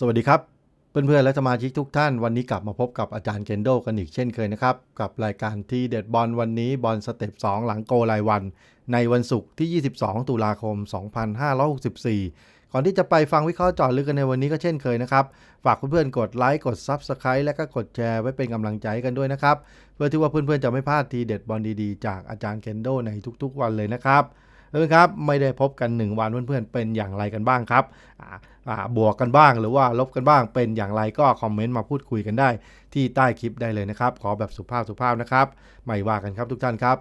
สวัสดีครับ เพื่อนๆและสมาชิกทุกท่านวันนี้กลับมาพบกับอาจารย์เคนโดกันอีกเช่นเคยนะครับ กับรายการที่เด็ดบอลวันนี้บอลสเต็ป2 หลังโกรายวัน ในวันศุกร์ที่ 22 ตุลาคม 2564 ก่อนที่จะไปฟังวิเคราะห์จอดลึกกันในวันนี้ก็เช่นเคยนะครับ ฝากเพื่อนๆกดไลค์กด Subscribe และก็กดแชร์ไว้เป็นกำลังใจใกันด้วยนะครับ เพื่อที่ว่าเพื่อนๆจะไม่พลาดทีเด็ดบอลดีๆจากอาจารย์เคนโดในทุกๆ วันเลยนะครับเพื่อนครับไม่ได้พบกัน 1 วันเพื่อนๆเป็นอย่างไรกันบ้างครับ บวกกันบ้างหรือว่าลบกันบ้างเป็นอย่างไรก็คอมเมนต์มาพูดคุยกันได้ ที่ใต้คลิปได้เลยนะครับ ขอแบบสุภาพสุภาพนะครับ ไม่ว่ากันครับทุกท่านครับ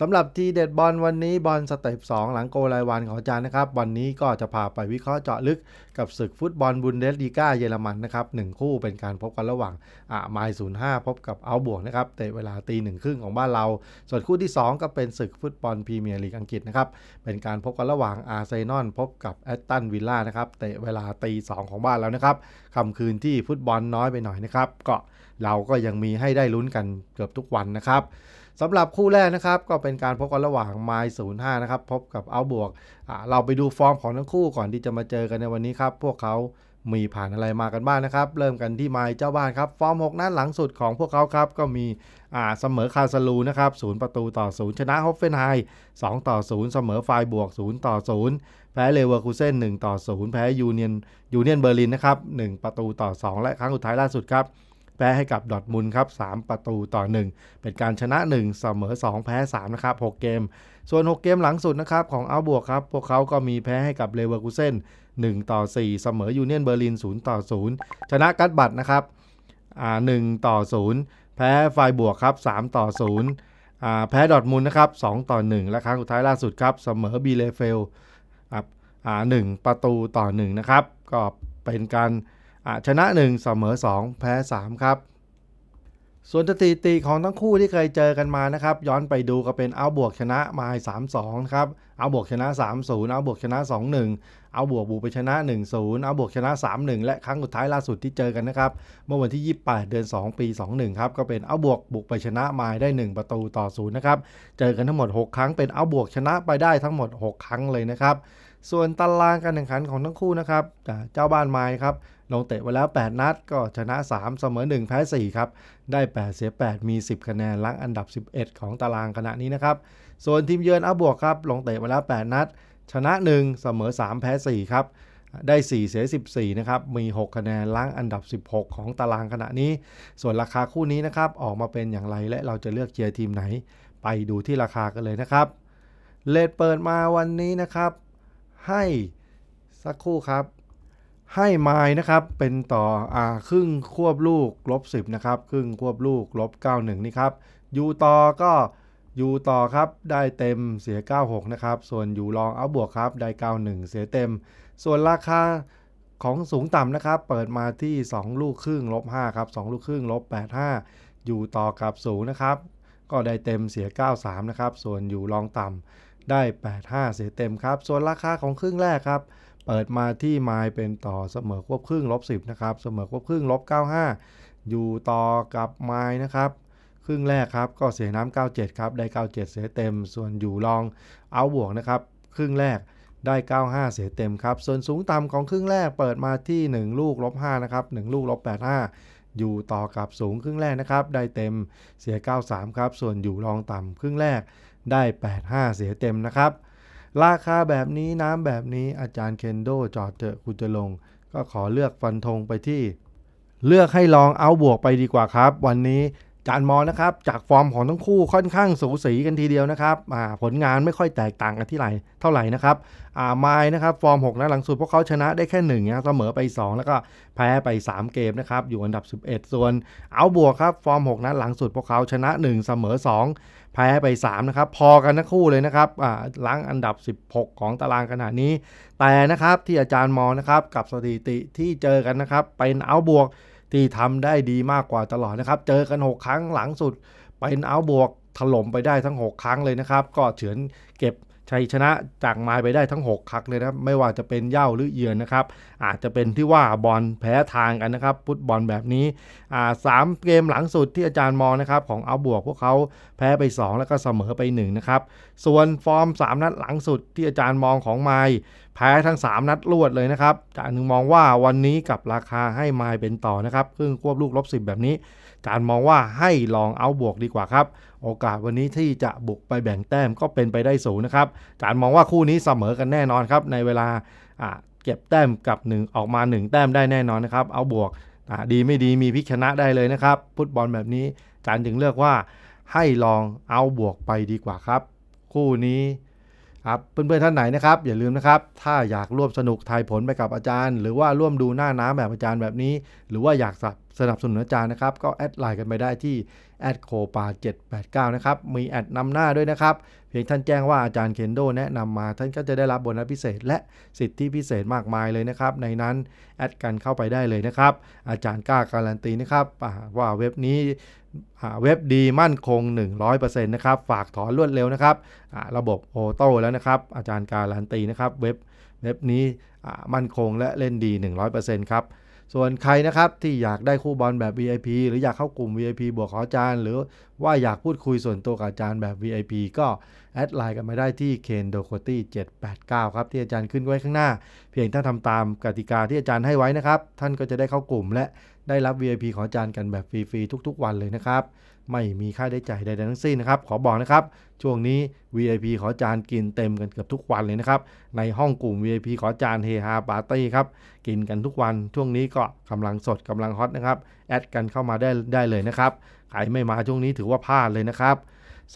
สำหรับทีเด็ดบอลวันนี้บอลสเต็ป2หลังโกรายวันของอาจารย์นะครับ วันนี้ก็จะพาไปวิเคราะห์เจาะลึกกับศึกฟุตบอลบุนเดสลีกาเยอรมันนะครับหนึ่งคู่เป็นการพบกันระหว่างอ่าไมล์ศูนย์ห้าพบกับเอาบวกนะครับเตะเวลาตีหนึ่งครึ่งของบ้านเรา ส่วนคู่ที่ 2 ก็เป็นศึกฟุตบอลพรีเมียร์ลีกอังกฤษนะครับเป็นการพบกันระหว่างอาร์เซนอลพบกับแอตตันวิลล่านะครับเตะเวลาตีสองของบ้านแล้วนะครับค่ำคืนที่ฟุตบอลน้อยไปหน่อยนะครับก็เราก็ยังมีให้ได้ลุ้นกันเกือบทุกวันนะครับสำหรับคู่แรกนะครับ ก็เป็นการพบกันระหว่างไมล์ศูนย์ห้านะครับ พบกับเอาบวก เราไปดูฟอร์มของทั้งคู่ก่อนที่จะมาเจอกันในวันนี้ครับ พวกเขามีผ่านอะไรมากันบ้างนะครับ เริ่มกันที่ไมล์เจ้าบ้านครับ ฟอร์ม 6 นัดหลังสุดของพวกเขาครับ ก็มีเสมอคาซาลูนะครับศูนย์ประตูต่อศูนย์ชนะฮอฟเฟนไฮ2ต่อ0 เสมอไฟบวก 0 ต่อ0แพ้เลเวอร์คูเซ่น1ต่อ0แพ้ยูเนียนยูเนียนเบอร์ลินนะครับ1ประตูต่อ 2 และครั้งสุดท้ายล่าสุดครับแพ้ให้กับดอทมุนครับ3ประตูต่อ 1 เป็นการชนะ 1 เสมอ 2 แพ้3นะครับ6เกม ส่วน 6 เกมหลังสุดนะครับของอัลบวกครับ พวกเขาก็มีแพ้ให้กับเลเวอร์คูเซ่น1ต่อ 4 เสมอยูเนียนเบอร์ลิน0ต่อ 0 ชนะกัตบัตนะครับอ่า1ต่อ 0 แพ้ไฟบวกครับ3ต่อ 0อ่าแพ้ดอทมุนนะครับ2ต่อ 1 และครั้งสุดท้ายล่าสุดครับเสมอบีเลเฟล 1 ประตูต่อ 1 นะครับ ก็เป็นการชนะ 1 เสมอ 2 แพ้ 3 ครับ ส่วนสถิติของทั้งคู่ที่เคยเจอกันมานะครับ ย้อนไปดูก็เป็นเอาบวกชนะมาสามสองครับ เอาบวกชนะ 3-0 เอาบวกชนะ 2-1 เอาบวกบูไปชนะ 1-0 เอาบวกชนะ 3-1 และครั้งสุดท้ายล่าสุดที่เจอกันนะครับ เมื่อวันที่ 28 เดือน 2 ปี 21 ครับ ก็เป็นเอาบวกบุกไปชนะมาได้ 1 ประตูต่อ0นะครับ เจอกันทั้งหมด 6 ครั้งเป็นเอาบวกชนะไปได้ทั้งหมด 6 ครั้งเลยนะครับ ส่วนตารางการแข่งขันของทั้งคู่นะครับ เจ้าบ้านไม้ครับลงเตะไปแล้ว 8 นัดก็ชนะ 3 เสมอ 1 แพ้ 4 ครับ ได้ 8 เสีย 8 มี 10 คะแนนลังอันดับ 11 ของตารางขณะนี้นะครับ ส่วนทีมเยือนอับวกครับ ลงเตะมาแล้ว 8 นัด ชนะ 1 เสมอ 3 แพ้ 4 ครับ ได้ 4 เสีย 14 นะครับ มี 6 คะแนนล้างอันดับ 16 ของตารางขณะนี้ ส่วนราคาคู่นี้นะครับ ออกมาเป็นอย่างไรและเราจะเลือกเชียร์ทีมไหน ไปดูที่ราคากันเลยนะครับ เลทเปิดมาวันนี้นะครับ ให้สักคู่ครับ ให้ไม้นะครับ เป็นต่ออ่าครึ่งควบลูกลบ10นะครับ ครึ่งควบลูกลบ91นี่ครับยูต่อก็ อยู่ต่อครับได้เต็มเสีย 96 นะครับ ส่วนอยู่รองเอาบวกครับได้ 91 เสียเต็ม ส่วนราคาของสูงต่ำนะครับ เปิดมาที่ 2 ลูกครึ่งลบ5ครับ2ลูกครึ่งลบ85 อยู่ต่อกับสูงนะครับ ก็ได้เต็มเสีย 93 นะครับ ส่วนอยู่รองต่ำได้ 85 เสียเต็มครับ ส่วนราคาของครึ่งแรกครับ เปิดมาที่ไมล์เป็นต่อเสมอควบครึ่งลบ10 นะครับ เสมอควบครึ่งลบ95 อยู่ต่อกับไมล์นะครับ ครึ่งแรกครับก็เสียน้ำ97 ครับ ได้ 97 เสียเต็ม ส่วนอยู่รองเอาบวกนะครับ ครึ่งแรกได้ 95 เสียเต็มครับ ส่วนสูงต่ำของครึ่งแรกเปิดมาที่ 1 ลูกลบ5นะครับ 1 ลูกลบ85 อยู่ต่อกับสูงครึ่งแรกนะครับ ได้เต็มเสีย 93 ครับ ส่วนอยู่รองต่ำครึ่งแรกได้ 85 เสียเต็มนะครับ ราคาแบบนี้น้ำแบบนี้อาจารย์เคนโดจอดเถอะคุณจะลง ก็ขอเลือกฟันธงไปที่ เลือกให้ลองเอาบวกไปดีกว่าครับ วันนี้ จานมอนะครับจากฟอร์มของทั้งคู่ค่อนข้างสูสีกันทีเดียวนะครับผลงานไม่ค่อยแตกต่างกันที่ไหนเท่าไหร่นะครับอ่าไม้นะครับฟอร์ม6นะหลังสุดพวกเขาชนะได้แค่1นะเสมอไป 2 แล้วก็แพ้ไป 3 เกมนะครับอยู่อันดับ 11 ส่วนเอาบวกครับฟอร์ม6นะหลังสุดพวกเขาชนะ 1 เสมอ 2 แพ้ไป3นะครับพอกันทั้งคู่เลยนะครับล้างอันดับ 16 ของตารางขนาดนี้ แต่นะครับที่อาจารย์มอนะครับกับสถิติที่เจอกันนะครับเป็นเอาบวก ที่ทำได้ดีมากกว่าตลอดนะครับ เจอกัน 6 ครั้งหลังสุด เป็นเอาบวกถล่มไปได้ทั้ง 6 ครั้งเลยนะครับ ก็เฉือนเก็บ ชัยชนะจากไมายไปได้ทั้ง 6ครั้งเลยนะไม่ว่าจะเป็นเย่าหรือเยือนนะครับ อาจจะเป็นที่ว่าบอลแพ้ทางกันนะครับฟุตบอลแบบนี้อ่าสามเกมหลังสุดที่อาจารย์มองนะครับของเอาบวกพวกเขาแพ้ไป 2 แล้วก็เสมอไป1นะครับส่วนฟอร์ม 3 นัดหลังสุดที่อาจารย์มองของไมายแพ้ทั้ง 3 นัดรวดเลยนะครับจานหนึ่งมองว่าวันนี้กับราคาให้ไมล์เป็นต่อนะครับครึ่งควบลูกลบ10 แบบนี้ จานมองว่าให้ลองเอาบวกดีกว่าครับ โอกาสวันนี้ที่จะบุกไปแบ่งแต้มก็เป็นไปได้สูงนะครับจานมองว่าคู่นี้เสมอกันแน่นอนครับในเวลาเก็บแต้มกับ 1 ออกมา 1 แต้มได้แน่นอนนะครับ เอาบวกดีไม่ดีมีพิชนะได้เลยนะครับฟุตบอลแบบนี้จานจึงเลือกว่าให้ลองเอาบวกไปดีกว่าครับ คู่นี้ครับเพื่อนๆท่านไหนนะครับ อย่าลืมนะครับ ถ้าอยากร่วมสนุกทายผลไปกับอาจารย์ หรือว่าร่วมดูหน้าน้ำแบบอาจารย์แบบนี้ หรือว่าอยาก สนับสนุนอาจารย์นะครับ ก็แอดไลน์กันไปได้ที่แอดโคปา789 นะครับ มีแอดนำหน้าด้วยนะครับ เพียงท่านแจ้งว่าอาจารย์เคนโดแนะนำมา ท่านก็จะได้รับโบนัสพิเศษ และสิทธิพิเศษมากมายเลยนะครับ ในนั้นแอดกันเข้าไปได้เลยนะครับ อาจารย์กล้าการันตีนะครับว่าเว็บนี้เว็บดีมั่นคง 100%นะครับ ฝากถอนรวดเร็วนะครับระบบโอโต้แล้วนะครับ อาจารย์การันตีนะครับ เว็บเว็บนี้มั่นคงและเล่นดี 100%ครับ ส่วนใครนะครับที่อยากได้คู่บอลแบบ VIP หรืออยากเข้ากลุ่ม VIP บวกขออาจารย์ หรือว่าอยากพูดคุยส่วนตัวกับอาจารย์แบบ VIP ก็แอดไลน์กันมาได้ที่ ken d o k o t y 789 ครับ ที่อาจารย์ขึ้นไว้ข้างหน้า เพียงถ้าทำตามกติกาที่อาจารย์ให้ไว้นะครับ ท่านก็จะได้เข้ากลุ่มและได้รับ VIP ของอาจารย์กันแบบฟรีๆทุก ๆ วันเลยนะครับ ไม่มีค่าใช้จ่ายใดๆทั้งสิ้นนะครับ ขอบอกนะครับ ช่วงนี้ VIP ขอจารย์กินเต็มกันเกือบทุกวันเลยนะครับ ในห้องกลุ่ม VIP ขอจารย์เฮฮาปาร์ตี้ครับ กินกันทุกวัน ช่วงนี้ก็กำลังสดกำลังฮอตนะครับ แอดกันเข้ามาได้ได้เลยนะครับ ใครไม่มาช่วงนี้ถือว่าพลาดเลยนะครับ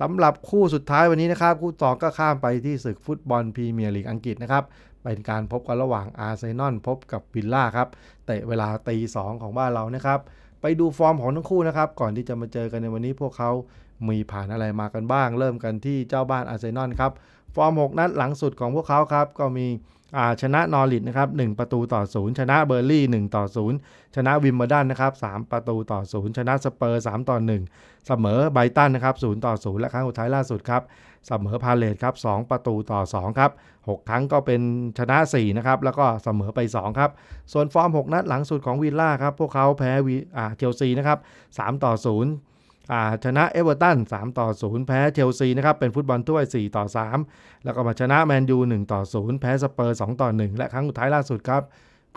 สำหรับคู่สุดท้ายวันนี้นะครับ คู่ต่อก็ข้ามไปที่ศึกฟุตบอลพรีเมียร์ลีกอังกฤษนะครับเป็นการพบกันระหว่างอาร์เซนอลพบกับวิลล่าครับเตะเวลาตีสองของบ้านเรานะครับ ไปดูฟอร์มของทั้งคู่นะครับ ก่อนที่จะมาเจอกันในวันนี้พวกเขามีผ่านอะไรมากันบ้าง เริ่มกันที่เจ้าบ้านอาร์เซนอลครับ ฟอร์ม 6 นัดหลังสุดของพวกเขาครับ ก็มีชนะนอริทนะครับ1ประตูต่อ 0 ชนะเบอร์ลี่1ต่อ 0 ชนะวิมเบลดันนะครับ3ประตูต่อ 0 ชนะสเปอร์3ต่อ 1 เสมอไบตันนะครับ0ต่อ 0 และครั้งสุดท้ายล่าสุดครับ เสมอพาเลตครับ2ประตูต่อ 2 ครับ 6 ครั้งก็เป็นชนะ 4 นะครับ แล้วก็เสมอไป 2 ครับ ส่วนฟอร์ม 6 นัดหลังสุดของวิลล่าครับ พวกเขาแพ้วีอ่าเชลซีนะครับ 3 ต่อ 0ชนะเอเวอร์ตัน3ต่อ 0 แพ้เชลซีนะครับ เป็นฟุตบอลถ้วย 4 ต่อ 3 แล้วก็มาชนะแมนยู1ต่อ 0 แพ้สเปอร์ 2 ต่อ 1 และครั้งสุดท้ายล่าสุดครับ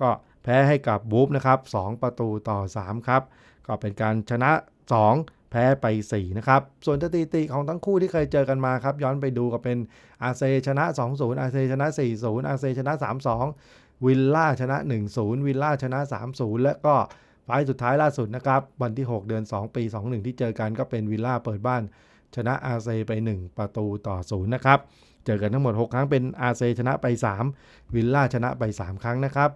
ก็แพ้ให้กับบูฟนะครับ 2 ประตูต่อ 3 ครับ ก็เป็นการชนะ 2 แพ้ไป 4 นะครับ ส่วนสถิติของทั้งคู่ที่เคยเจอกันมาครับ ย้อนไปดูก็เป็นอาเซชนะ 2-0 อาเซชนะ 4-0 อาเซชนะ 3-2 วิลล่าชนะ 1-0 วิลล่าชนะ 3-0 และก็ไฟสุดท้ายล่าสุดนะครับ วันที่ 6 เดือน 2 ปี 21 ที่เจอกันก็เป็นวิลล่าเปิดบ้าน ชนะอาเซไป 1 ประตูต่อ 0 นะครับ เจอกันทั้งหมด 6 ครั้งเป็นอาเซชนะไป 3 วิลล่าชนะไป 3 ครั้งนะครับ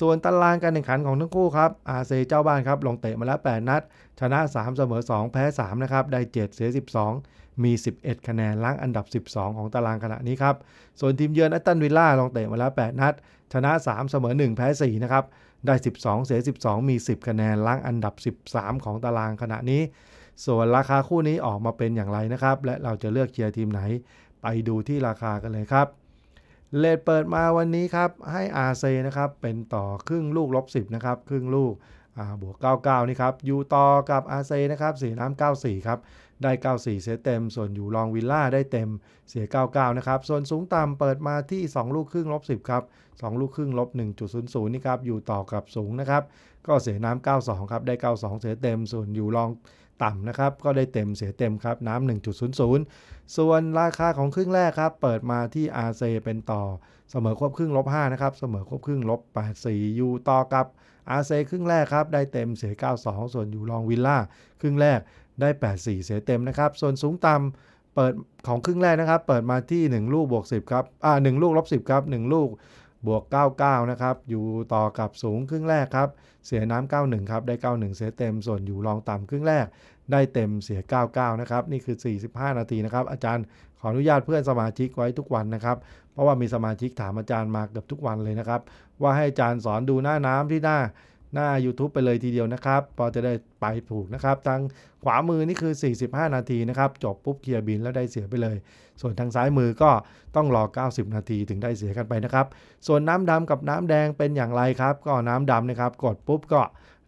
ส่วนตารางการแข่งขันของทั้งคู่ครับอาเซเจ้าบ้านครับลงเตะมาแล้ว 8 นัด ชนะ 3 เสมอ 2 แพ้ 3 นะครับ ได้ 7 เสีย 12 มี 11 คะแนนล้างอันดับ 12 ของตารางขณะนี้ครับ ส่วนทีมเยือนแอตตันวิลล่าลงเตะมาแล้ว 8 นัด ชนะ 3 เสมอ 1 แพ้ 4 นะครับ ได้ 12 เสีย 12 มี 10 คะแนนล้างอันดับ 13 ของตารางขณะนี้ ส่วนราคาคู่นี้ออกมาเป็นอย่างไรนะครับ และเราจะเลือกเชียร์ทีมไหน ไปดูที่ราคากันเลยครับ เลทเปิดมาวันนี้ครับ ให้อาเซนะครับ เป็นต่อครึ่งลูกลบ 10 นะครับ ครึ่งลูกอ่าบวก 99 นี่ครับอยู่ต่อกับอาเซนะครับเสียน้ำ94 ครับ ได้ 94 เสียเต็ม ส่วนอยู่รองวิลล่าได้เต็มเสีย 99 นะครับ ส่วนสูงต่ำเปิดมาที่ 2 ลูกครึ่งลบ 10 ครับ 2 ลูกครึ่งลบ 1.00 นี่ครับ อยู่ต่อกับสูงนะครับ ก็เสียน้ำ92 ครับ ได้ 92 เสียเต็ม ส่วนอยู่รอง ต่ำนะครับ ก็ได้เต็มเสียเต็มครับน้ำ1.00 ส่วนราคาของครึ่งแรกครับ เปิดมาที่ RC เซเป็นต่อเสมอควบครึ่งลบ5นะครับ เสมอควบครึ่งลบ84อยู่ต่อกับ RC ครึ่งแรกครับ ได้เต็มเสีย92 ส่วนอยู่รองวิลล่าครึ่งแรกได้ 84 เสียเต็มนะครับ ส่วนสูงต่ำเปิดของครึ่งแรกนะครับ เปิดมาที่ 1 ลูกบวก10ครับอ่า1ลูกลบ10ครับ1ลูก บวก 99 นะครับ อยู่ต่อกับสูงครึ่งแรกครับ เสียน้ำ91 ครับ ได้ 91 เสียเต็ม ส่วนอยู่รองต่ำครึ่งแรก ได้เต็มเสีย 99 นะครับ นี่คือ 45 นาทีนะครับ อาจารย์ขออนุญาตเพื่อนสมาชิกไว้ทุกวันนะครับ เพราะว่ามีสมาชิกถามอาจารย์มาเกือบทุกวันเลยนะครับ ว่าให้อาจารย์สอนดูหน้าน้ำที่หน้า หน้า YouTube ไปเลยทีเดียวนะครับ พอจะได้ไปถูกนะครับ ทางขวามือนี่คือ 45 นาทีนะครับ จบปุ๊บเคลียร์บินแล้วได้เสียไปเลย ส่วนทางซ้ายมือก็ต้องรอ 90 นาทีถึงได้เสียกันไปนะครับ ส่วนน้ำดำกับน้ำแดงเป็นอย่างไรครับ ก็น้ำดำนะครับ กดปุ๊บก็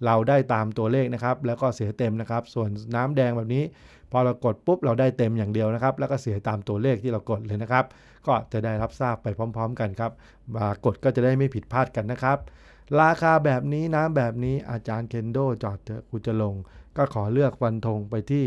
เราได้ตามตัวเลขนะครับ แล้วก็เสียเต็มนะครับ ส่วนน้ำแดงแบบนี้ พอเรากดปุ๊บเราได้เต็มอย่างเดียวนะครับ แล้วก็เสียตามตัวเลขที่เรากดเลยนะครับ ก็จะได้รับทราบไปพร้อม ๆ กันครับมากดก็จะได้ไม่ผิดพลาดกันนะครับ ราคาแบบนี้น้ำแบบนี้อาจารย์เคนโดจอดเถอะกูจะลง ก็ขอเลือกฟันธงไปที่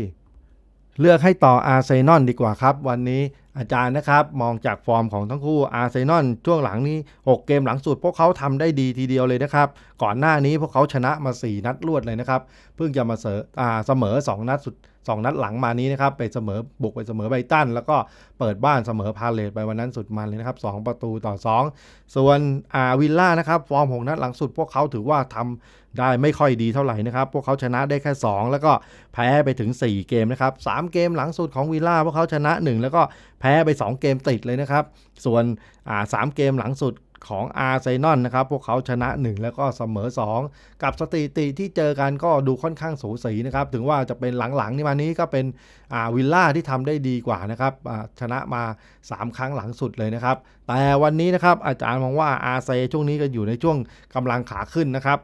เลือกให้ต่ออาร์เซนอลดีกว่าครับ วันนี้อาจารย์นะครับ มองจากฟอร์มของทั้งคู่อาร์เซนอลช่วงหลังนี้ 6 เกมหลังสุด พวกเขาทำได้ดีทีเดียวเลยนะครับ ก่อนหน้านี้พวกเขาชนะมา 4 นัดรวดเลยนะครับ เพิ่งจะมาเสออเสมอ 2 นัดสุด 2 นัดหลังมานี้นะครับไปเสมอบุกไปเสมอไบตัน แล้วก็เปิดบ้านเสมอพาเลตไปวันนั้นสุดมันเลยนะครับ 2 ประตูต่อ 2 ส่วนอาวิลล่านะครับฟอร์ม6นัดหลังสุด พวกเขาถือว่าทำได้ไม่ค่อยดีเท่าไหร่นะครับ พวกเขาชนะได้แค่ 2 แล้วก็แพ้ไปถึง 4 เกมนะครับ3เกมหลังสุดของวิลล่าพวกเขาชนะ 1 แล้วก็แพ้ไป 2 เกมติดเลยนะครับ ส่วนอ่าสามเกมหลังสุด ของอาร์เซนอลนะครับ พวกเขาชนะ 1 แล้วก็เสมอ 2 กับสถิติที่เจอกันก็ดูค่อนข้างสูสีนะครับ ถึงว่าจะเป็นหลังๆนี่มานี้ก็เป็นวิลล่าที่ทำได้ดีกว่านะครับชนะมา 3 ครั้งหลังสุดเลยนะครับ แต่วันนี้นะครับอาจารย์มองว่าอาร์เซช่วงนี้ก็อยู่ในช่วงกำลังขาขึ้นนะครับ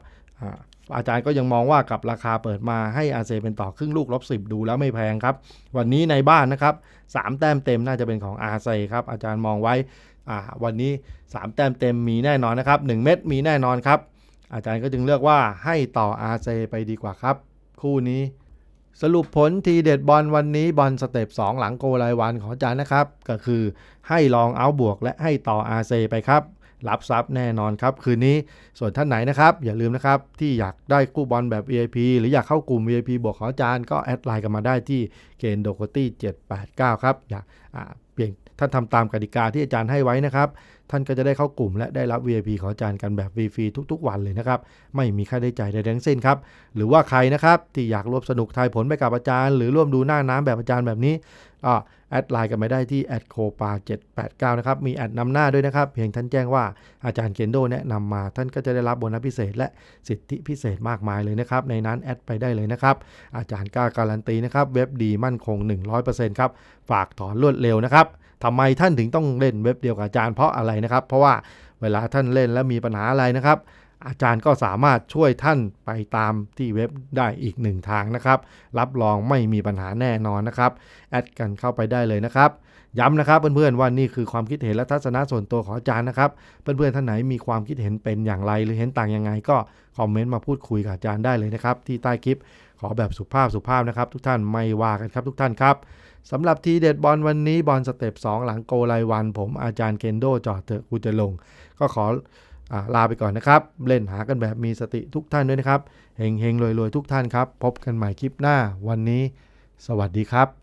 อาจารย์ก็ยังมองว่ากับราคาเปิดมาให้อาเซเป็นต่อครึ่งลูกลบสิดูแล้วไม่แพงครับ วันนี้ในบ้านนะครับ 3 แต้มเต็มน่าจะเป็นของอาเซครับ อาจารย์มองไว้ อ่าวันนี้ 3 แต้มเต็มมีแน่นอนนะครับ 1 เม็ดมีแน่นอนครับ อาจารย์ก็จึงเลือกว่าให้ต่ออาเซไปดีกว่าครับ คู่นี้ สรุปผลทีเด็ดบอลวันนี้บอลสเต็ป2หลังโกรายวันของอาจารย์นะครับ ก็คือให้ลองเอาบวกและให้ต่ออาเซไปครับรับทรัพย์แน่นอนครับ คืนนี้ส่วนท่านไหนนะครับ อย่าลืมนะครับ ที่อยากได้กู้บอลแบบ VIP หรืออยากเข้ากลุ่ม VIP บวกของอาจารย์ก็แอดไลน์กันมาได้ที่เกณฑ์โดโคตี้789 ครับ อยากอ่าเพียง ท่านทำตามกติกาที่อาจารย์ให้ไว้นะครับ ท่านก็จะได้เข้ากลุ่มและได้รับ VIP ของอาจารย์กันแบบฟรีๆทุก ๆ วันเลยนะครับ ไม่มีค่าใช้จ่ายใดทั้งสิ้นครับ หรือว่าใครนะครับที่อยากร่วมสนุกทายผลไปกับอาจารย์ หรือร่วมดูหน้าน้ำแบบอาจารย์แบบนี้อ่า แอดไลน์กันมาได้ที่แอดโคปา789นะครับ มีแอดนำหน้าด้วยนะครับ เพียงท่านแจ้งว่าอาจารย์เคนโดแนะนำมา ท่านก็จะได้รับโบนัสพิเศษ และสิทธิพิเศษมากมายเลยนะครับ ในนั้นแอดไปได้เลยนะครับ อาจารย์กล้าการันตีนะครับ เว็บดีมั่นคง 100%ครับ ฝากถอนรวดเร็วนะครับทำไมท่านถึงต้องเล่นเว็บเดียวกับอาจารย์เพราะอะไรนะครับ เพราะว่าเวลาท่านเล่นแล้วมีปัญหาอะไรนะครับ อาจารย์ก็สามารถช่วยท่านไปตามที่เว็บได้อีกหนึ่งทางนะครับ รับรองไม่มีปัญหาแน่นอนนะครับ แอดกันเข้าไปได้เลยนะครับ ย้ำนะครับเพื่อนๆว่านี่คือความคิดเห็นและทัศนะส่วนตัวของอาจารย์นะครับเพื่อนๆท่านไหนมีความคิดเห็นเป็นอย่างไร หรือเห็นต่างยังไง ก็คอมเมนต์มาพูดคุยกับอาจารย์ได้เลยนะครับ ที่ใต้คลิปขอแบบสุภาพสุภาพนะครับ ทุกท่านไม่ว่ากันครับทุกท่านครับสำหรับทีเด็ดบอลวันนี้บอลสเต็ป2 หลังโกรายวัน ผมอาจารย์เคนโดจอดเถอะกูจะลง ก็ขอ ลาไปก่อนนะครับ เล่นหากันแบบมีสติทุกท่านด้วยนะครับเฮงเฮงรวยรวยทุกท่านครับ พบกันใหม่คลิปหน้าวันนี้ สวัสดีครับ